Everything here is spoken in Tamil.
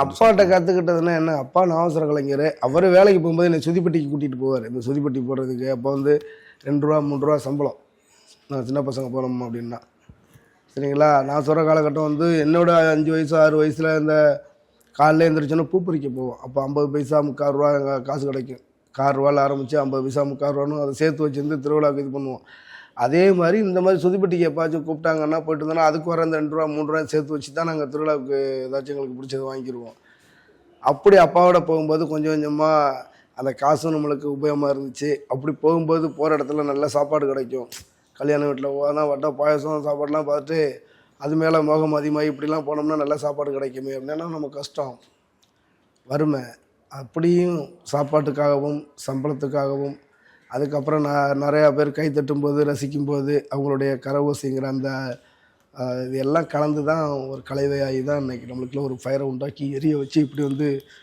அப்பாட்ட கற்றுக்கிட்டதுன்னா என்ன? அப்பா நான் அவசர கலைஞர். அவர் வேலைக்கு போகும்போது என்னை சுதிப்பட்டிக்கு கூட்டிகிட்டு போவார். இந்த சுதிப்பட்டி போடுறதுக்கு. அப்போ வந்து ரெண்டு ரூபா மூணு ரூபா சம்பளம். நான் சின்ன பசங்க போகிறோம் அப்படின்னா. சரிங்களா? நான் சொல்கிற காலகட்டம் வந்து என்னோட அஞ்சு வயசு ஆறு வயசில் இந்த காலைல எழுந்திரிச்சோன்னா பூ பறிக்க போவோம். அப்போ ஐம்பது பைசா முக்கால் ரூபா காசு கிடைக்கும். கார் ரூபாவில் ஆரம்பித்து ஐம்பது பைசா முக்கால் ரூபான்னு அதை சேர்த்து வச்சுருந்து திருவிழாவுக்கு இது பண்ணுவோம். அதே மாதிரி இந்த மாதிரி சுதிப்பட்டி எப்பாச்சும் கூப்பிட்டாங்கன்னா போயிட்டு இருந்தோம்னா அதுக்கு வர அந்த ரெண்டு ரூபா மூணு ரூபா சேர்த்து வச்சு தான் நாங்கள் திருவிழாவுக்கு ஏதாச்சும் எங்களுக்கு பிடிச்சது வாங்கிடுவோம் அப்படி அப்பாவோட போகும்போது கொஞ்சம் கொஞ்சமாக அந்த காசும் நம்மளுக்கு உபயோகமாக இருந்துச்சு. அப்படி போகும்போது போகிற இடத்துல நல்ல சாப்பாடு கிடைக்கும். கல்யாண வீட்டில் போனால் வட்டை பாயசம் சாப்பாடுலாம் பார்த்துட்டு அது மேலே மோகம் அதிகமாக இப்படிலாம் போனோம்னா நல்ல சாப்பாடு கிடைக்குமே அப்படின்னா நம்ம கஷ்டம். வறுமை. அப்படியும் சாப்பாட்டுக்காகவும் சம்பளத்துக்காகவும் அதுக்கப்புறம் நான் நிறையா பேர் கை தட்டும்போது ரசிக்கும்போது அவங்களுடைய கரவோசிங்கிற அந்த இது எல்லாம் கலந்து தான் ஒரு கலைவையாகி தான் இன்றைக்கி நம்மளுக்குள்ள ஒரு ஃபயரை உண்டாக்கி எரிய வச்சு இப்படி வந்து